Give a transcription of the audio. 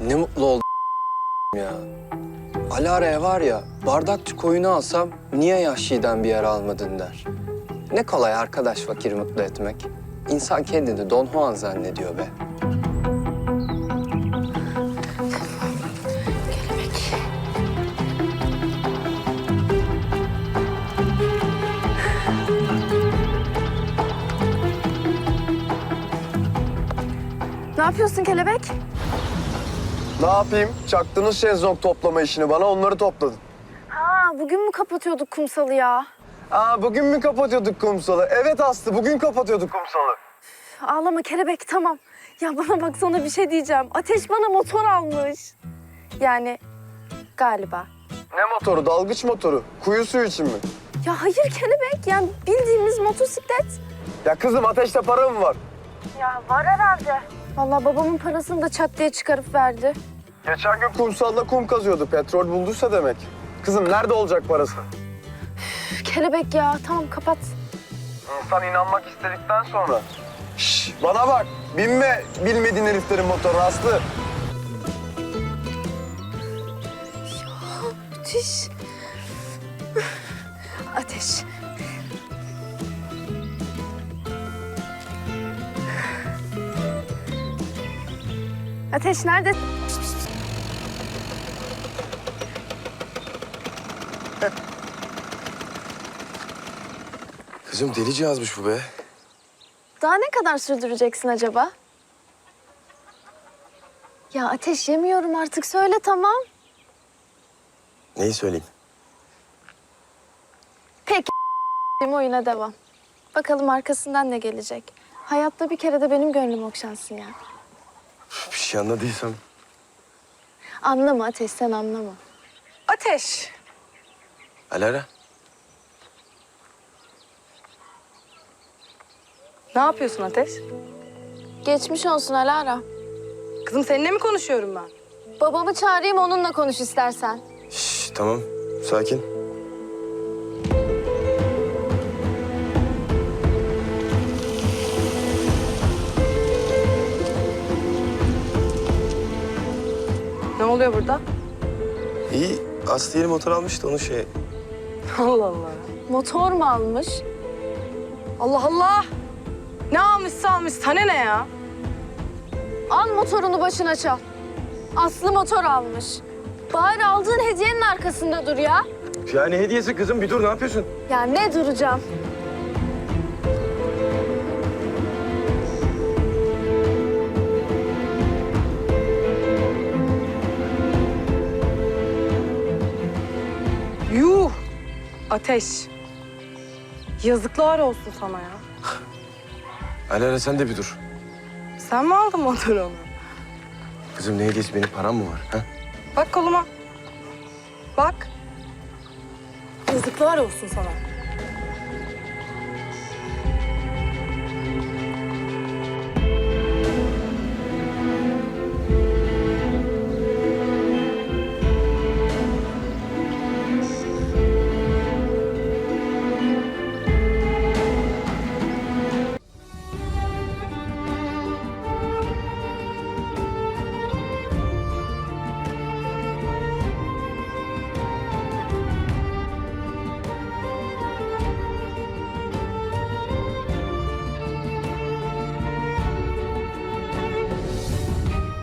Ne mutlu oldum ya. Alara'ya var ya bardakçı koyunu alsam niye Yahşi'den bir yer almadın der. Ne kolay arkadaş fakiri mutlu etmek. İnsan kendini Don Juan zannediyor be. Ne yapıyorsun kelebek? Ne yapayım? Çaktınız şezlong toplama işini bana, onları topladın. Ha, bugün mü kapatıyorduk kumsalı ya? Aa, bugün mü kapatıyorduk kumsalı? Evet Aslı, bugün kapatıyorduk kumsalı. Ağlama kelebek tamam. Ya bana bak sana bir şey diyeceğim. Ateş bana motor almış. Yani galiba. Ne motoru? Dalgıç motoru. Kuyu suyu için mi? Ya hayır kelebek yani bildiğimiz motosiklet. Ya kızım ateşte para mı var? Ya var herhalde. Vallahi babamın parasını da çat diye çıkarıp verdi. Geçen gün kumsalda kum kazıyordu. Petrol bulduysa demek. Kızım nerede olacak parası? Üf, kelebek ya tamam kapat. İnsan inanmak istedikten sonra. Şş, bana bak. Binme bilmediğin heriflerin motoruna Aslı. Müthiş. Ateş. Ateş nerede? Kızım delice yazmış bu be. Daha ne kadar sürdüreceksin acaba? Ya ateş yemiyorum artık söyle tamam. Neyi söyleyeyim? Peki oyuna devam. Bakalım arkasından ne gelecek. Hayatta bir kere de benim gönlüm okşansın ya. Bir şey anladıysam. Anlama Ateş sen anlama. Ateş. Alara. Ne yapıyorsun Ateş? Geçmiş olsun Alara. Kızım seninle mi konuşuyorum ben? Babamı çağırayım onunla konuş istersen. Şş, tamam sakin. Ne oluyor burada? İyi Aslı yeni motor almıştı onu şey. Allah Allah. Motor mu almış? Allah Allah. Ne almışsa almış. Sana ne ya? Al motorunu başına çal. Aslı motor almış. Bari aldığın hediyenin arkasında dur ya. Yani hediyesi kızım bir dur ne yapıyorsun? Ya ne duracağım? Ateş. Yazıklar olsun sana ya. Alara sen de bir dur. Sen mi aldın motorunu? Kızım ne hediyesi benim param mı var? Ha? Bak koluma. Bak. Yazıklar olsun sana.